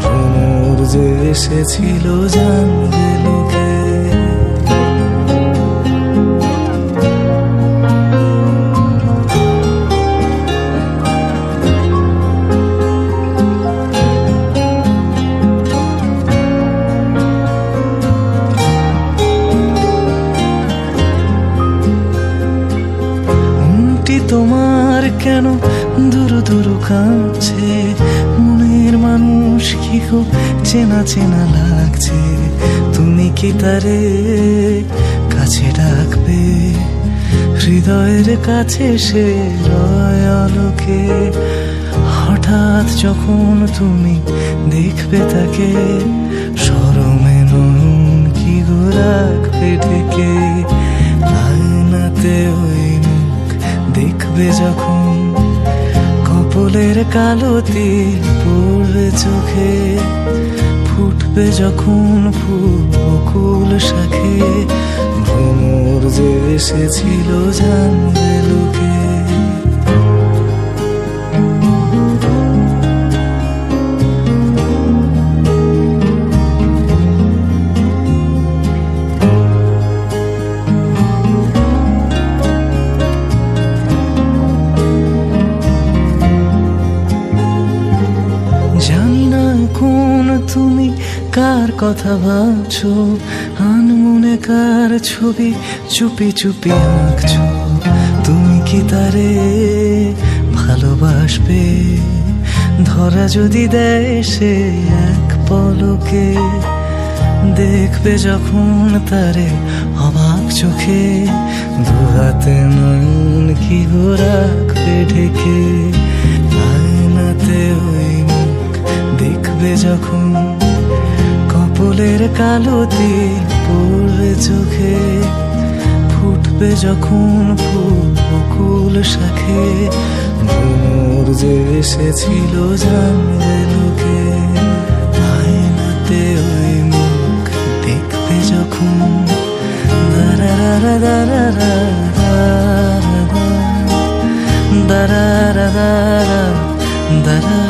ভ্রমর যে এসেছিল জানবে তোমার কেন দূর দূর কাঁদছে মানুষ কি গো চেনা চেনা লাগছে। তুমি কি তারে কাছে ডাকবে? হৃদয়ের কাছে সে রয় আলোকে। হঠাৎ যখন তুমি দেখবে তাকে, সরমে নয়ন কি গো রাখবে ঢেকে? আয়নাতে ওই মুখ দেখবে যখন কপলের কালো তিল পড়বে চোখে ফুটবে যখন ফুল শাখে। ভ্রমর যে এসেছিল জানবে লোকে। কার কথা ভাবছ? আনমনে কার ছবি? চুপি চুপি আঁকছো। তুমি কি তারে ভালোবাসবে? ধরা যদি দেয় সে এক পলকে। দেখবে যখন তারে অবাক চোখে। দুহাতে নয়ন কি রাখবে ঢেকে? আয়নাতে ওই মুখ দেখবে যখন কপলের কালো পড়বে চোখে, ফুটবে যখন ফুল শাখে। ভ্রমর যে এসেছিল জানবে লোকে, আয়নাতে ওই মুখ দেখবে যখন। দারারা দারারা দারারা দারারা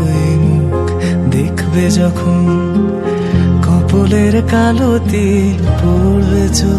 ওই মুখ দেখবে যখন কপলের কালো তিল পড়বে চোখে।